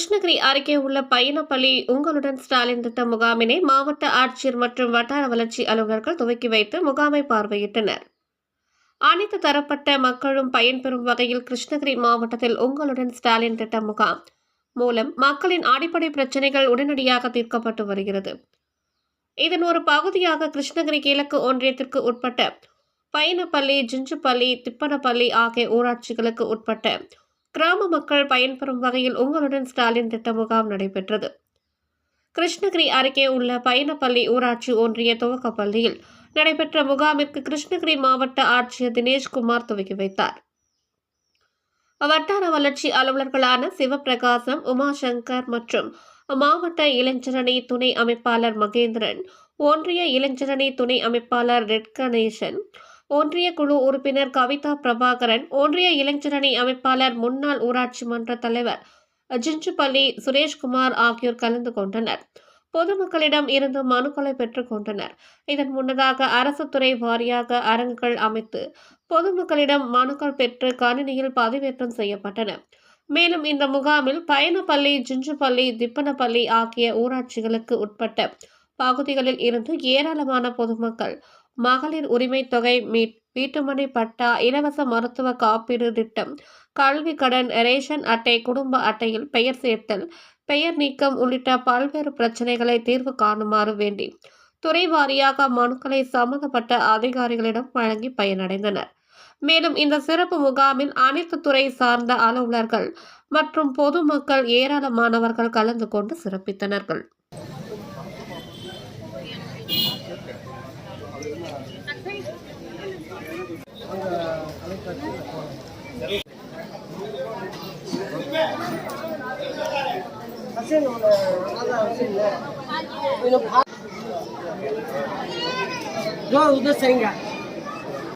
கிருஷ்ணகிரி அருகே உள்ள பயணப்பள்ளி உங்களுடன் ஸ்டாலின் திட்ட முகாமினை மாவட்ட ஆட்சியர் மற்றும் வட்டார வளர்ச்சி அலுவலர்கள் துவக்கி வைத்து முகாமை பார்வையிட்டனர். அனைத்து தரப்பட்ட மக்களும் பயன்பெறும் வகையில் கிருஷ்ணகிரி மாவட்டத்தில் உங்களுடன் ஸ்டாலின் திட்ட முகாம் மூலம் மக்களின் அடிப்படை பிரச்சனைகள் உடனடியாக தீர்க்கப்பட்டு வருகிறது. இதன் ஒரு பகுதியாக கிருஷ்ணகிரி கிழக்கு ஒன்றியத்திற்கு உட்பட்ட பயணப்பள்ளி ஜிஞ்சுப்பள்ளி திப்பனப்பள்ளி ஆகிய ஊராட்சிகளுக்கு உட்பட்ட கிராம மக்கள் பயன்பெறும் வகையில் உங்களுடன் ஸ்டாலின் திட்ட முகாம் நடைபெற்றது. கிருஷ்ணகிரி அருகே உள்ள பயணப்பள்ளி ஊராட்சி ஒன்றிய துவக்கப் பள்ளியில் நடைபெற்ற முகாமிற்கு கிருஷ்ணகிரி மாவட்ட ஆட்சியர் தினேஷ்குமார் துவக்கி வைத்தார். வட்டார வளர்ச்சி அலுவலர்களான சிவபிரகாசம் உமாசங்கர் மற்றும் மாவட்ட இளைஞரணி துணை அமைப்பாளர் மகேந்திரன் ஒன்றிய இளைஞரணி துணை அமைப்பாளர் ரெட் கணேசன் ஒன்றிய குழு உறுப்பினர் கவிதா பிரபாகரன் ஒன்றிய இளைஞரணி அமைப்பாளர் முன்னாள் ஊராட்சி மன்ற தலைவர் ஜிஞ்சுப்பள்ளி சுரேஷ்குமார் ஆகியோர் கலந்து கொண்டனர். பொதுமக்களிடம் இருந்து மனுக்களை பெற்றுக் கொண்டனர். இதன் முன்னதாக அரசு துறை வாரியாக அரங்குகள் அமைத்து பொதுமக்களிடம் மனுக்கள் பெற்று கணினியில் பதிவேற்றம் செய்யப்பட்டன. மேலும் இந்த முகாமில் பயணப்பள்ளி ஜிஞ்சுப்பள்ளி திப்பனப்பள்ளி ஆகிய ஊராட்சிகளுக்கு உட்பட்ட பகுதிகளில் இருந்து ஏராளமான பொதுமக்கள் மகளிர் உரிமை தொகை மீட். வீட்டுமனை பட்டா இலவச மருத்துவ காப்பீடு திட்டம் கல்வி கடன் ரேஷன் அட்டை குடும்ப அட்டையில் பெயர் சேர்த்தல் பெயர் நீக்கம் உள்ளிட்ட பல்வேறு பிரச்சனைகளை தீர்வு காணுமாறு வேண்டி துறை வாரியாக மனுக்களை சம்பந்தப்பட்ட அதிகாரிகளிடம் வழங்கி பயனடைந்தனர். மேலும் இந்த சிறப்பு முகாமில் அனைத்து துறை சார்ந்த அலுவலர்கள் மற்றும் பொதுமக்கள் ஏராளமானவர்கள் கலந்து கொண்டு சிறப்பித்தனர்கள். حسين ولا هذا حسين لا جوه ده سنجا